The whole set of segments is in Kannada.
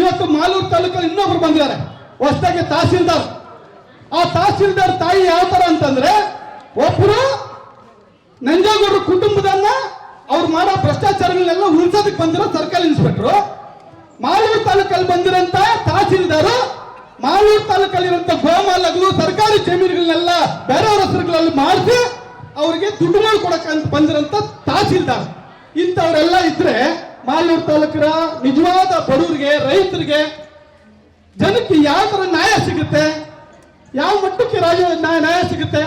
ಇವತ್ತು ಮಾಲೂರು ತಾಲೂಕಲ್ಲಿ ಇನ್ನೊಬ್ರು ಬಂದಿದ್ದಾರೆ. ಹೊಸದಾಗಿ ತಹಸೀಲ್ದಾರ್. ಆ ತಹಸೀಲ್ದಾರ್ ತಾಯಿ ಯಾವ ತರ ಅಂತಂದ್ರೆ, ಒಬ್ರು ನಂಜೇಗೌಡರ ಕುಟುಂಬದನ್ನ ಅವ್ರು ಮಾಡೋ ಭ್ರಷ್ಟಾಚಾರಗಳನ್ನೆಲ್ಲ ಉಳಿಸೋದಕ್ಕೆ ಬಂದಿರೋ ಸರ್ಕಲ್ ಇನ್ಸ್ಪೆಕ್ಟರ್. ಮಾಲೂರು ತಾಲೂಕಲ್ಲಿ ಬಂದಿರಂತ ತಹಸೀಲ್ದಾರು, ಮಾಲೂರು ತಾಲೂಕಲ್ಲಿರುವಂತ ಗೋಮಾಲಗಳು ಸರ್ಕಾರಿ ಜಮೀನುಗಳನ್ನೆಲ್ಲ ಬೇರೆಯವ್ರ ಹೆಸರುಗಳಲ್ಲಿ ಮಾಡಿಸಿ ಅವರಿಗೆ ಕೊಡೋಕೆ ಕೊಡಕ್ಕೆ ಬಂದಿರಂತ ತಹಸೀಲ್ದಾರ್. ಇಂಥವ್ರೆಲ್ಲ ಇದ್ರೆ ಮಾಲೂರು ತಾಲೂಕಿನ ನಿಜವಾದ ಬಡವರಿಗೆ ರೈತರಿಗೆ ಜನಕ್ಕೆ ಯಾವ ಥರ ನ್ಯಾಯ ಸಿಗುತ್ತೆ? ಯಾವ ಮಟ್ಟಕ್ಕೆ ರಾಜ ನ್ಯಾಯ ಸಿಗುತ್ತೆ?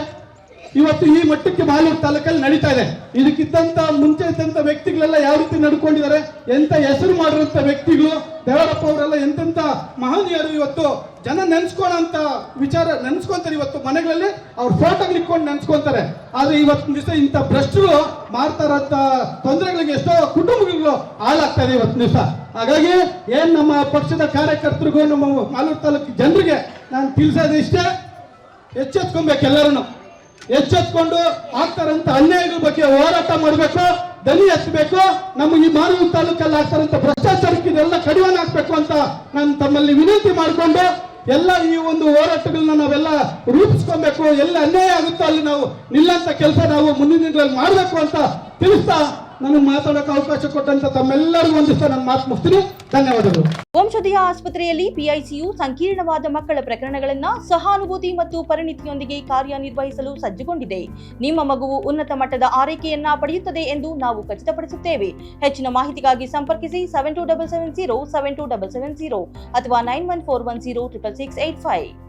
ಇವತ್ತು ಈ ಮಟ್ಟಕ್ಕೆ ಬಾಲೂರು ತಾಲೂಕಲ್ಲಿ ನಡೀತಾ ಇದೆ. ಇದಕ್ಕಿದ್ದಂತ ಮುಂಚೆ ಇದ್ದಂತ ವ್ಯಕ್ತಿಗಳೆಲ್ಲ ಯಾವ ರೀತಿ ನಡ್ಕೊಂಡಿದ್ದಾರೆ, ಎಂತ ಹೆಸರು ಮಾಡಿರುವಂತ ವ್ಯಕ್ತಿಗಳು, ದೇವರಪ್ಪ ಅವರೆಲ್ಲ ಎಂತೆಂತ ಮಹನೀಯರು ಇವತ್ತು, ಜನ ನೆನ್ಸ್ಕೊಳ್ಳೋಂತ ವಿಚಾರ ನೆನ್ಸ್ಕೊಂತಾರೆ ಇವತ್ತು ಮನೆಗಳಲ್ಲಿ, ಅವ್ರ ಫೋಟೋ ಇಟ್ಕೊಂಡು ನೆನ್ಸ್ಕೊಂತಾರೆ. ಆದ್ರೆ ಇವತ್ತು ದಿವಸ ಇಂಥ ಭ್ರಷ್ಟರು ಮಾಡ್ತಾ ತೊಂದರೆಗಳಿಗೆ ಎಷ್ಟೋ ಕುಟುಂಬಗಳು ಹಾಳಾಗ್ತಾ ಇದೆ ಇವತ್ತಿನ ದಿವಸ. ಹಾಗಾಗಿ ಏನ್ ನಮ್ಮ ಪಕ್ಷದ ಕಾರ್ಯಕರ್ತರಿಗೂ, ನಮ್ಮ ಮಾಲೂರು ತಾಲೂಕು ಜನರಿಗೆ ನಾನು ತಿಳಿಸೋದು ಇಷ್ಟೇ, ಎಚ್ಚೆತ್ಕೊಬೇಕು ಎಲ್ಲರೂ ಎಚ್ಚೆತ್ಕೊಂಡು ಆಗ್ತಾರಂತ ಅನ್ಯಾಯಗಳ ಬಗ್ಗೆ ಹೋರಾಟ ಮಾಡಬೇಕು, ದನಿ ಎತ್ತಬೇಕು, ನಮ್ಮ ಈ ಮಾನವ ತಾಲೂಕಲ್ಲಿ ಆಗ್ತಾರಂತ ಭ್ರಷ್ಟಾಚಾರಕ್ಕೆ ಇದೆಲ್ಲ ಕಡಿವಾಣ ಹಾಕ್ಬೇಕು ಅಂತ ನಾನು ತಮ್ಮಲ್ಲಿ ವಿನಂತಿ ಮಾಡಿಕೊಂಡು ಎಲ್ಲ ಈ ಒಂದು ಹೋರಾಟಗಳನ್ನ ನಾವೆಲ್ಲ ರೂಪಿಸ್ಕೊಬೇಕು, ಎಲ್ಲ ಅನ್ಯಾಯ ಆಗುತ್ತೋ ಅಲ್ಲಿ ನಾವು ನಿಲ್ಲಂತ ಕೆಲಸ ನಾವು ಮುಂದಿನ ದಿನಗಳಲ್ಲಿ ಮಾಡಬೇಕು ಅಂತ ತಿಳಿಸ್ತಾ ನನಗೆ ಮಾತಾಡೋಕೆ ಅವಕಾಶ ಕೊಟ್ಟಂತ ತಮ್ಮೆಲ್ಲರಿಗೂ ನಾನು ಮಾತು ಧನ್ಯವಾದಗಳು. ಆಸ್ಪತ್ರೆಯಲ್ಲಿ ಪಿಐಸಿಯು ಸಂಕೀರ್ಣವಾದ ಮಕ್ಕಳ ಪ್ರಕರಣಗಳನ್ನು ಸಹಾನುಭೂತಿ ಮತ್ತು ಪರಿಣಿತಿಯೊಂದಿಗೆ ಕಾರ್ಯನಿರ್ವಹಿಸಲು ಸಜ್ಜುಗೊಂಡಿದೆ. ನಿಮ್ಮ ಮಗುವು ಉನ್ನತ ಮಟ್ಟದ ಆರೈಕೆಯನ್ನ ಪಡೆಯುತ್ತದೆ ಎಂದು ನಾವು ಖಚಿತಪಡಿಸುತ್ತೇವೆ. ಹೆಚ್ಚಿನ ಮಾಹಿತಿಗಾಗಿ ಸಂಪರ್ಕಿಸಿ seven two double seven zero seven two double seven zero ಅಥವಾ nine one four one zero triple six eight five